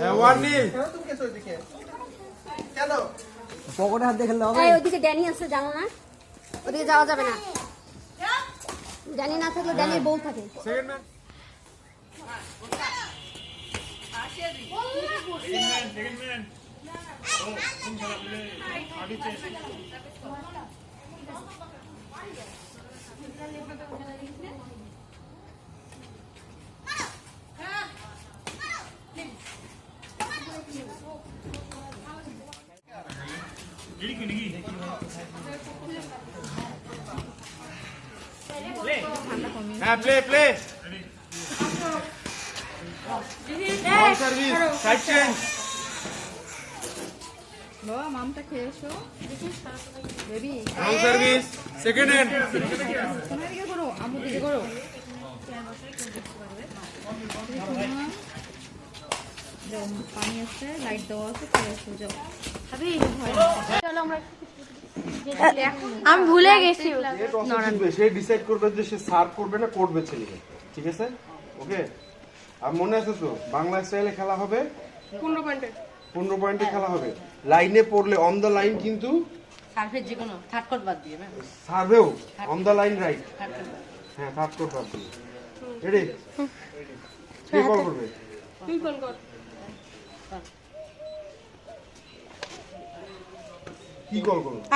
হ্যাঁ পকেটে হাত দেখে হবে। এই ড্যানি আছে জানো না? ওদিকে যাওয়া যাবে না। ড্যানি না থাকলে ড্যানির বউ থাকে। সেকেন্ড হ্যাঁ play play service side change বাবা মামটা খেয়ে এসো বেবি সার্ভিস সেকেন্ড হ্যান্ড তোমার দিকে করো আমু দিকে করো পানি আছে লাইট দেওয়া আছে আমি ভুলে গেছি। সে ডিসাইড করবে যে সে সার্ভ করবে না করবে ছেলেকে ঠিক আছে? ওকে? আর মনে আছে তো বাংলা স্টাইলে খেলা হবে? পনেরো পয়েন্টে। পনেরো পয়েন্টে খেলা হবে। লাইনে পড়লে অন দ্য লাইন কিন্তু সার্ভের যে কোনো থার্ড কোড বাদ দিয়ে সার্ভেও অন দ্য লাইন রাইট হ্যাঁ থার্ড কোড বাদ দিয়ে। রেডি কে কল করবে? কি কল করবে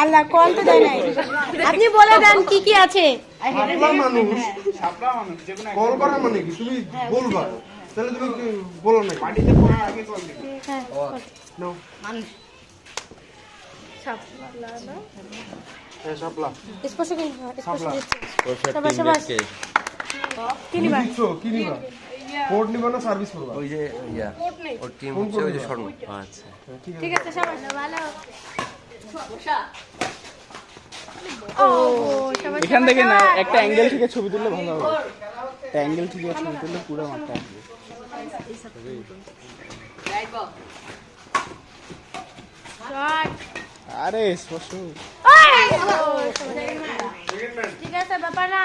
আল্লাহ কল তো দেয় নাই। আপনি বলে দেন কি কি আছে। সাপলা মানুষ কল করা মানে কি? তুমি বলবা। তাহলে তুমি বলো না পানিতে পড়ার আগে কল দিবে। নাও। মানুষ। হ্যাঁ স্পর্শ স্পর্শ সাপলা সবাই কোড নিবা না সার্ভিস করবা? ওই যে ইয়া ওর টিম হচ্ছে ওই যে স্বর্ণ। আচ্ছা। ঠিক আছে সবাই ভালো? এখান থেকে না একটা অ্যাঙ্গেল থেকে ছবি তুললে ভালো হবে। একটা অ্যাঙ্গেল থেকে ছবি তুললে পুরো মাঠটা আসবে আরে স্পর্শ ঠিক আছে ব্যাপার না।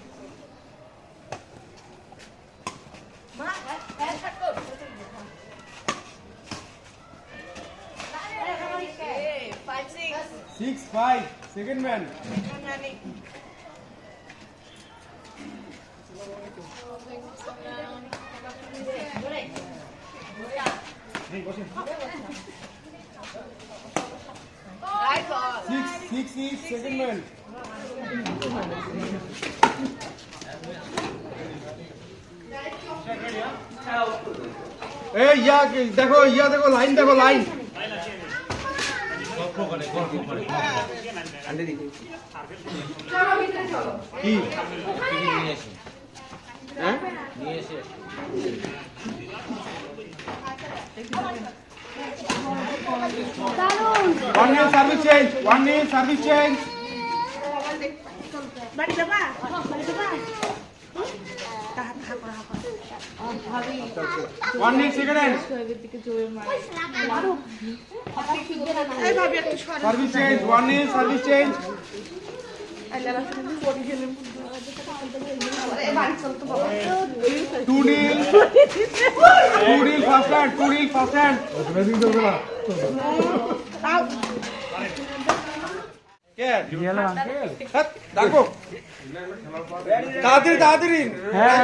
Six four six five second man six six six second man এই ইয়া দেখো ইয়া দেখো, লাইন দেখো, লাইন। কি? হ্যাঁ? One nil service change one nil service change one nil second hand service change one nil service change two nil two nil first hand two first hand ডাকো তাড়াতাড়ি তাড়াতাড়ি হ্যাঁ।